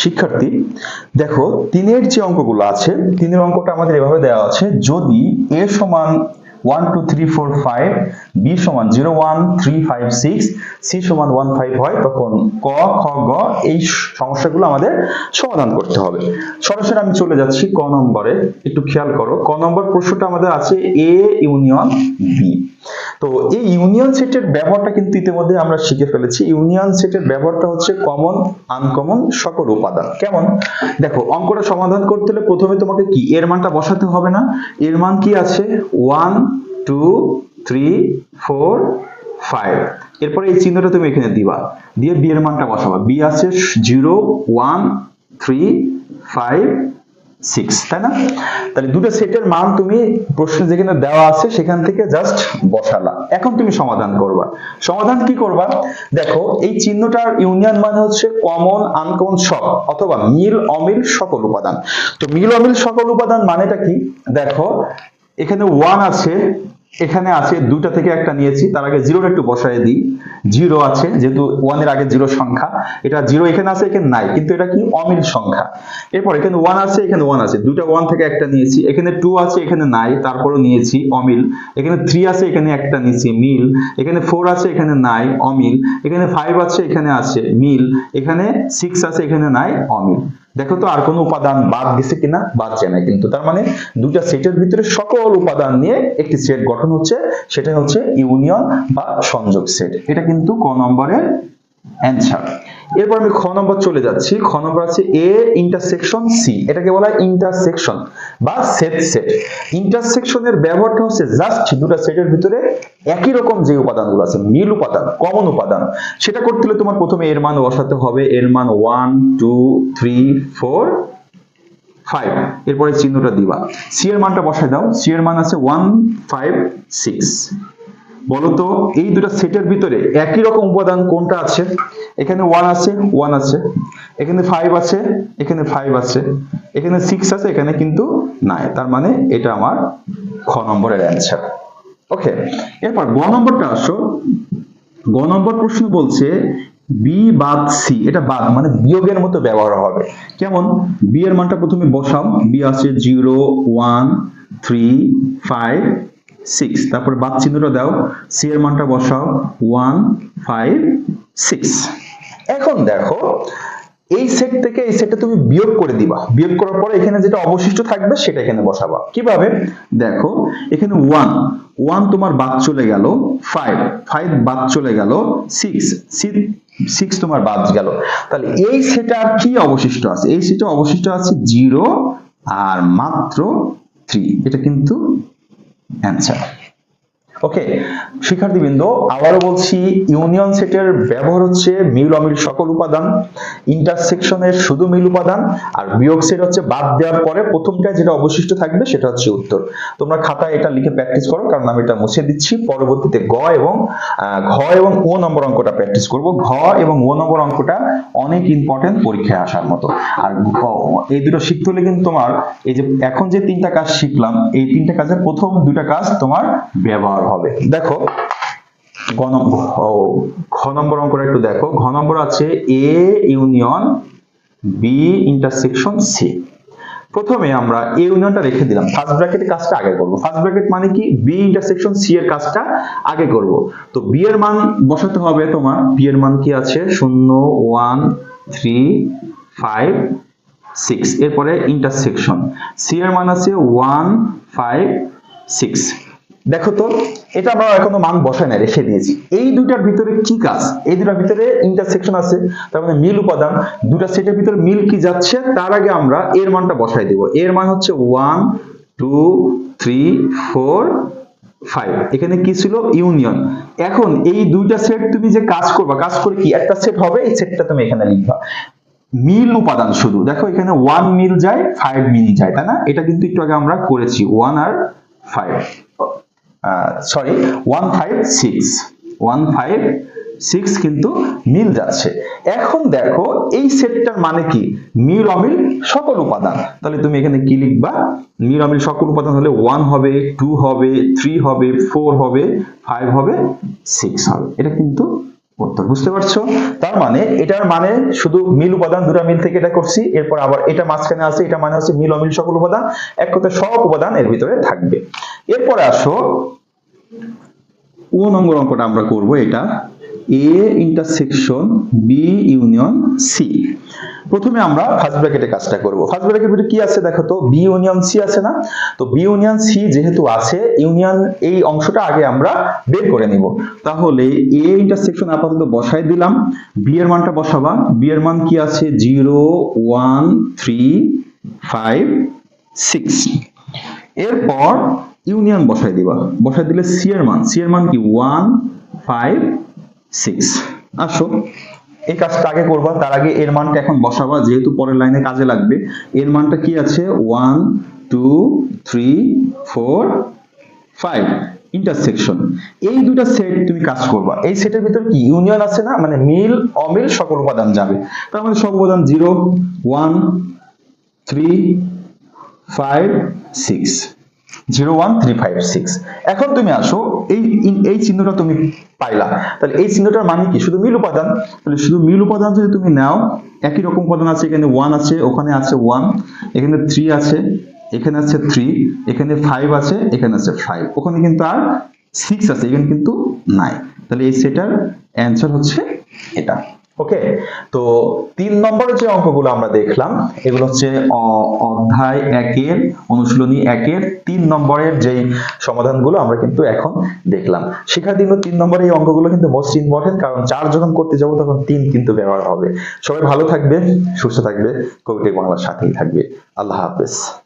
শিক্ষার্থী, দেখো তিনের যে অঙ্কগুলো আছে, তিনের অঙ্কটা আমাদের এভাবে দেওয়া আছে, যদি এ সমান one two three four five B সমান zero one three five six C সমান ওয়ান ফাইভ হয়, তখন ক, খ, গ, এই সমস্যাগুলো আমাদের সমাধান করতে হবে। সরাসরি আমি চলে যাচ্ছি ক নম্বরে, একটু খেয়াল করো, ক নম্বর প্রশ্নটা আমাদের আছে এ ইউনিয়ন বি তো এই ইউনিয়ন সেটের ব্যবহারটা কিন্তু ইতিমধ্যে আমরা শিখে ফেলেছি। ইউনিয়ন সেটের ব্যবহারটা হচ্ছে কমন আনকমন সকল উপাদান। কেমন? দেখো, অঙ্কটা সমাধান করতে হলে প্রথমে তোমাকে কি? এর মানটা বসাতে হবে না। এর মান কি আছে? One two three four five এরপরে এই চিহ্নটা তুমি এখানে দিবা। দিয়ে বি এর মানটা বসাবা। বি আছে zero one three five six তাই না? তাহলে দুটো সেটের মান তুমি প্রশ্ন যেখানে দেওয়া আছে সেখান থেকে জাস্ট বসালা। এখন তুমি সমাধান করবা। সমাধান কি করবা? দেখো, এই চিহ্নটার ইউনিয়ন মানে হচ্ছে কমন আনকমন সব অথবা মিল অমিল সকল উপাদান। তো মিল অমিল সকল উপাদান মানেটা কি? দেখো, এখানে ওয়ান আছে এখানে আছে দুইটা থেকে একটা নিয়েছি, তার আগে জিরোটা একটু বসায় দিই। জিরো আছে, যেহেতু ওয়ানের আগে জিরো সংখ্যা, এটা জিরো এখানে আছে, এখানে নাই, কিন্তু এটা কি? অমিল সংখ্যা। এরপর এখানে ওয়ান আছে, এখানে ওয়ান আছে, দুইটা ওয়ান থেকে একটা নিয়েছি, এখানে টু আছে, এখানে নাই, তারপরও নিয়েছি অমিল। এখানে থ্রি আছে, এখানে একটা নিয়েছি মিল। এখানে ফোর আছে, এখানে নাই, অমিল। এখানে ফাইভ আছে, এখানে আছে মিল। এখানে সিক্স আছে, এখানে নাই, অমিল। দেখো তো আর কোনো উপাদান বাদ গেছে কিনা? বাদ যায় না কিন্তু। তার মানে দুটা সেটের ভিতরে সকল উপাদান নিয়ে একটি সেট গঠন হচ্ছে। সেটা হচ্ছে ইউনিয়ন বা সংযোগ সেট। এটা কিন্তু ক নম্বরের অ্যান্সার এরপর আমি খ নম্বর চলে যাচ্ছি। খ নম্বর আছে এ ইন্টারসেকশন সি এটাকে বলা হয় ইন্টারসেকশন বা সেট সেট ইন্টারসেকশনের ব্যবহারটা হচ্ছে জাস্ট দুটো সেটের ভিতরে একই রকম যে উপাদানগুলো আছে, মিল উপাদান কমন উপাদান। সেটা করতে হলে তোমার প্রথমে এর মান বসাতে হবে। এর মান one two three four five এরপরে চিহ্নটা দিবা। সি এর মানটা বসায় দাও। সি এর মান আছে ওয়ান ফাইভ সিক্স বলতো, এই দুটো সেটের ভিতরে একই রকম উপাদান কোনটা আছে? এখানে ওয়ান আছে ওয়ান আছে। এখানে ফাইভ আছে, এখানে ফাইভ আছে। এখানে সিক্স আছে, এখানে কিন্তু নাই তার মানে এটা আমার খ নম্বরের অ্যান্সার ওকে এরপর গ নম্বরটা আসো। গ নম্বর প্রশ্ন বলছে বি বাদ সি এটা বাদ মানে বিয়োগের মতো ব্যবহার হবে। কেমন? বি এর মানটা প্রথমে বসাও। বি আছে zero one three five six তারপর বাদ চিহ্নটা দাও। সি এর মানটা বসাও। ওয়ান ফাইভ সিক্স এখন দেখো, এই সেট থেকে এই সেটটা তুমি বিয়োগ করে দিবা। বিয়োগ করার পরে এখানে যেটা অবশিষ্ট থাকবে, সেটা এখানে বসাবা। কীভাবে? দেখো, এখানে ওয়ান ওয়ান তোমার বাদ চলে গেল। ফাইভ ফাইভ বাদ চলে গেল। সিক্স সিক্স তোমার বাদ গেল। তাহলে এই সেটা আর কি অবশিষ্ট আছে? এই সেটা অবশিষ্ট আছে জিরো আর মাত্র থ্রি এটা কিন্তু অ্যান্সার ওকে শিক্ষার্থীবৃন্দ, আবারও বলছি, ইউনিয়ন সেটের ব্যবহার হচ্ছে মিল অমিল সকল উপাদান, ইন্টারসেকশনের শুধু মিল উপাদান, আর বিয়োগ সেট হচ্ছে বাদ দেওয়ার পরে প্রথমটায় যেটা অবশিষ্ট থাকবে সেটা হচ্ছে উত্তর। তোমরা খাতায় এটা লিখে প্র্যাকটিস করো, কারণ আমি এটা মুছে দিচ্ছি। পরবর্তীতে গ এবং ঘ এবং ও নম্বর অঙ্কটা প্র্যাকটিস করব। ঘ এবং ও নম্বর অঙ্কটা অনেক ইম্পর্টেন্ট পরীক্ষায় আসার মতো। আর এই দুটো শিখতে হলে কিন্তু তোমার, এই যে এখন যে তিনটা কাজ শিখলাম, এই তিনটা কাজের প্রথম দুটা কাজ তোমার ব্যবহার হবে। দেখো, ঘ নম্বর অঙ্কটা একটু দেখো। ঘ নম্বর আছে A union B intersection C প্রথমে আমরা এ ইউনিয়নটা রেখে দিলাম। ফার্স্ট ব্র্যাকেটের কাজটা আগে করব। ফার্স্ট ব্র্যাকেট মানে কি? বি ইন্টারসেকশন সি এর কাজটা আগে করব। তো বি এর মান বসাতে হবে তোমার। বি এর মান কি আছে? শূন্য, ওয়ান, থ্রি, ফাইভ, সিক্স। এরপরে ইন্টারসেকশন সি এর মান আছে ওয়ান, ফাইভ, সিক্স। দেখো তো, এটা আমরা এখনও মান বসাই না রেখে দিয়েছি। এই দুইটার ভিতরে কি কাজ? এই দুটার ভিতরে ইন্টারসেকশন আছে, তার মানে মিল উপাদান। দুটা সেটের ভিতরে মিল কি যাচ্ছে, তার আগে আমরা এর মানটা বসাই দেব। এর মান হচ্ছে one two three four five এখানে কি ছিল? ইউনিয়ন এখন এই দুইটা সেট তুমি যে কাজ করবা, কাজ করে কি? একটা সেট হবে, এই সেটটা তুমি এখানে লিখবা। মিল উপাদান শুধু। দেখো এখানে ওয়ান মিল যায় ফাইভ মিল যায়, তাই না? এটা কিন্তু একটু আগে আমরা করেছি ওয়ান আর five sorry one five six one five six কিন্তু মিল যাচ্ছে। এখন দেখো, এই সেটটার মানে কি? মিল, অমিল সকল উপাদান। তাহলে তুমি এখানে কি লিখবা? মিল, অমিল সকল উপাদান হলে ওয়ান হবে টু হবে থ্রি হবে ফোর হবে ফাইভ হবে সিক্স হবে। এটা কিন্তু উত্তর বুঝতে পারছ? তার মানে এটার মানে শুধু মিল উপাদান দুটা মিল থেকে এটা করছি, এরপর আবার এটা মাঝখানে আছে, এটা মানে হচ্ছে মিল অমিল সকল উপাদান, এক কথা সব উপাদান এর ভিতরে থাকবে। এরপরে আসো ও নম্বর অঙ্কটা আমরা করব এটা। A intersection B union C প্রথমে আমরা ফার্স্ট ব্র্যাকেটে কাজটা করব। ফার্স্ট ব্র্যাকেটের ভিতরে কি আছে দেখো তো? বি ইউনিয়ন সি আছে না? তো বি ইউনিয়ন সি যেহেতু আছে ইউনিয়ন এই অংশটা আগে আমরা বের করে নিব। তাহলে এ ইন্টারসেকশন আপাতত বসাই দিলাম। বি এর মানটা বসাবা। বি এর মান কি আছে? Zero, one, three, five, six. এরপর ইউনিয়ন বসাই দিবা। বসাই দিলে সি এর মান। সি এর মান কি? ওয়ান, ফাইভ সিক্স আসো। এই কাজটা আগে করবা, তার আগে এর মানটা এখন বসাবা, যেহেতু পরের লাইনে কাজে লাগবে। এর মানটা কি আছে? One two three four five intersection এই দুটা সেট তুমি কাজ করবা। এই সেটের ভিতর কি? ইউনিয়ন আছে না? মানে মিল অমিল, সকল উপাদান যাবে। তার মানে সব উপাদান zero one three five six zero এখন তুমি আসো, এই এই চিহ্নটা তুমি পাইলা। তাহলে এই চিহ্নটার মানে কি? শুধু মিল উপাদান। তাহলে শুধু মিল উপাদান যদি তুমি নাও, একই রকম উপাদান আছে, এখানে ওয়ান আছে, ওখানে আছে ওয়ান এখানে থ্রি আছে, এখানে আছে থ্রি এখানে ফাইভ আছে, এখানে আছে ফাইভ ওখানে কিন্তু আর সিক্স আছে, এখানে কিন্তু নাই। তাহলে এই সেটার অ্যান্সার হচ্ছে এটা। ওকে তো তিন নম্বরের যে অঙ্কগুলো আমরা দেখলাম, এগুলো হচ্ছে অধ্যায় একের, অনুশীলনী একের তিন নম্বরের যেই সমাধানগুলো আমরা কিন্তু এখন দেখলাম। শিক্ষার দিন তিন নম্বরের এই অঙ্কগুলো কিন্তু মোস্ট ইম্পর্টেন্ট কারণ চার যখন করতে যাব তখন তিন কিন্তু ব্যবহার হবে। সবাই ভালো থাকবে, সুস্থ থাকবে কবিটি বাংলার সাথেই থাকবে। আল্লাহ হাফেজ।